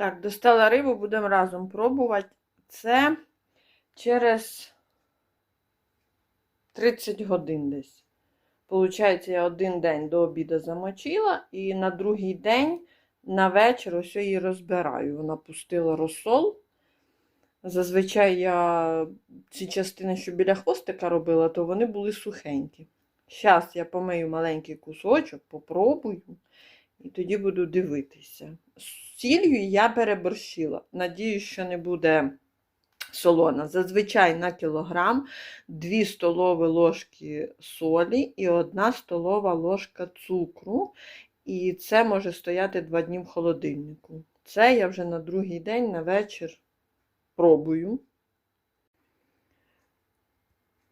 Так, достала рибу, будемо разом пробувати. Це через 30 годин десь. Получається, я один день до обіду замочила, і на другий день на вечір ось її розбираю. Вона пустила розсол. Зазвичай я ці частини, що біля хвостика робила, то вони були сухенькі. Зараз я помию маленький кусочок, попробую, і тоді буду дивитися. З сіллю я переборщила. Надіюсь, що не буде солона. Зазвичай на кілограм 2 столові ложки солі і 1 столова ложка цукру. І це може стояти 2 дні в холодильнику. Це я вже на другий день на вечір пробую.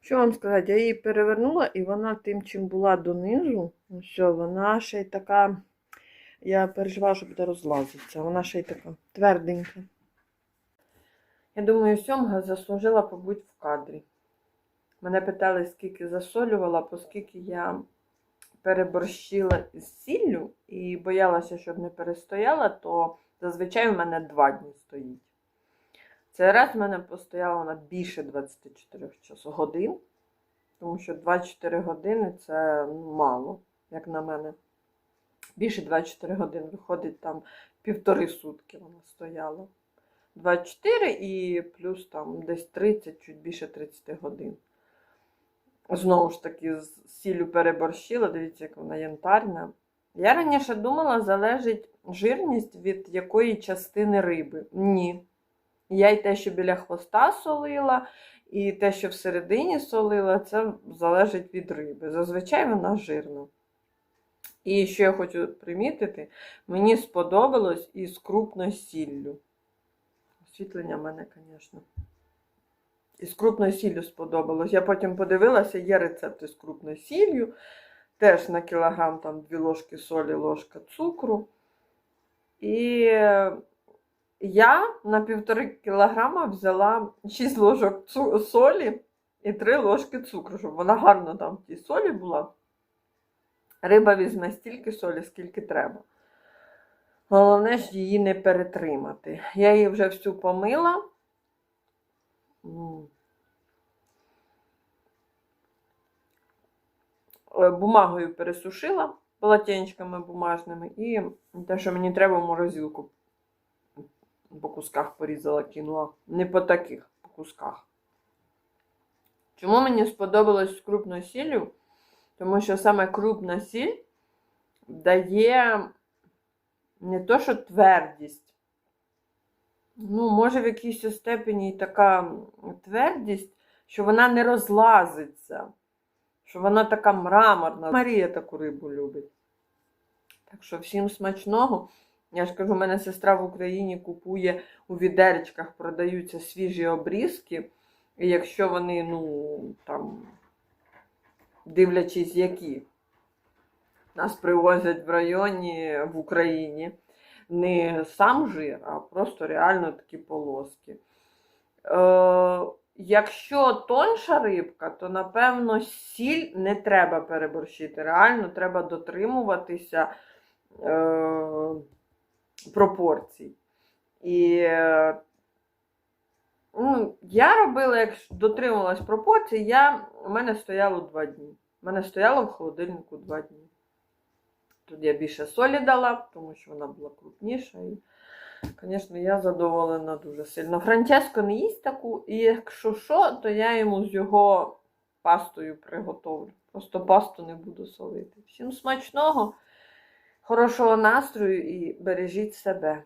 Що вам сказати, я її перевернула, і вона тим, чим була донизу, все, вона ще й така, я переживала, що буде розлазитися. Вона ще й така тверденька. Я думаю, сьомга заслужила побути в кадрі. Мене питали, скільки засолювала, оскільки я переборщила із сіллю і боялася, щоб не перестояла, то зазвичай в мене два дні стоїть. Цей раз в мене постояла вона більше 24 часу годин, тому що 24 години це ну, мало, як на мене. Більше 24 годин виходить там півтори сутки вона стояла. 24 і плюс там десь 30, чуть більше 30 годин. Знову ж таки, з сіллю переборщила, дивіться, як вона янтарна. Я раніше думала, залежить жирність від якої частини риби. Ні. Я й те, що біля хвоста солила, і те, що всередині солила, це залежить від риби. Зазвичай вона жирна. І що я хочу примітити, мені сподобалось із крупною сіллю. Освітлення в мене, звісно. Із крупною сіллю сподобалось. Я потім подивилася, є рецепти з крупною сіллю. Теж на кілограм там 2 ложки солі, ложка цукру. І я на півтори кілограма взяла 6 ложок солі і 3 ложки цукру, щоб вона гарно там в тій солі була. Риба візьме стільки солі, скільки треба. Головне ж її не перетримати. Я її вже всю помила. Е, Бумагою пересушила полотенчиками бумажними і те, що мені треба морозилку по кусках порізала, кинула. Не по таких по кусках. Чому мені сподобалось з крупною сіллю? Тому що саме крупна сіль дає не то, що твердість. Ну, може, в якійсь степені така твердість, що вона не розлазиться, що вона така мраморна. Марія таку рибу любить. Так що всім смачного. Я ж кажу, у мене сестра в Україні купує у відеречках, продаються свіжі обрізки. І якщо вони, ну, там, дивлячись, які нас привозять в районі в Україні, не сам жир, а просто реально такі полоски. Е, якщо тонша рибка, то напевно сіль не треба переборщити. Реально треба дотримуватися е, пропорцій. І е, ну, я робила, як дотримувалась пропорцій, я, у мене стояло два дні. У мене стояло в холодильнику два дні. Тут я більше солі дала, тому що вона була крупніша. І, звісно, я задоволена дуже сильно. Франческо не їсть таку, і якщо що, то я йому з його пастою приготовлю. Просто пасту не буду солити. Всім смачного, хорошого настрою і бережіть себе.